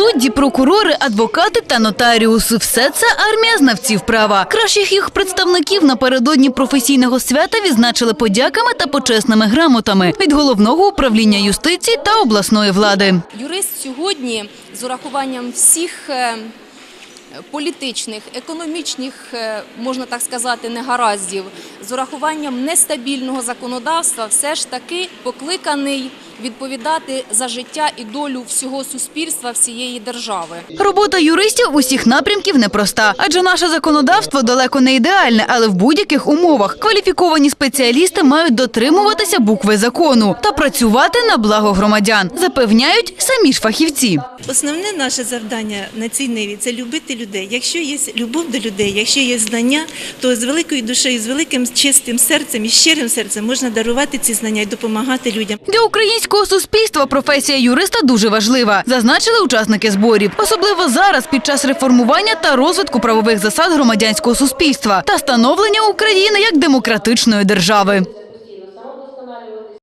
Судді, прокурори, адвокати та нотаріуси – все це армія знавців права. Кращих їх представників напередодні професійного свята відзначили подяками та почесними грамотами від головного управління юстиції та обласної влади. Юрист сьогодні з урахуванням всіх е, політичних, економічних, е, можна так сказати, негараздів, з урахуванням нестабільного законодавства, все ж таки покликаний відповідати за життя і долю всього суспільства, всієї держави. Робота юристів усіх напрямків непроста, адже наше законодавство далеко не ідеальне, але в будь-яких умовах кваліфіковані спеціалісти мають дотримуватися букви закону та працювати на благо громадян, запевняють самі ж фахівці. Основне наше завдання на цій ниві це любити людей. Якщо є любов до людей, якщо є знання, то з великою душею, з великим чистим серцем і щирим серцем можна дарувати ці знання і допомагати людям. Для українського суспільства професія юриста дуже важлива, зазначили учасники зборів, особливо зараз під час реформування та розвитку правових засад громадянського суспільства та становлення України як демократичної держави.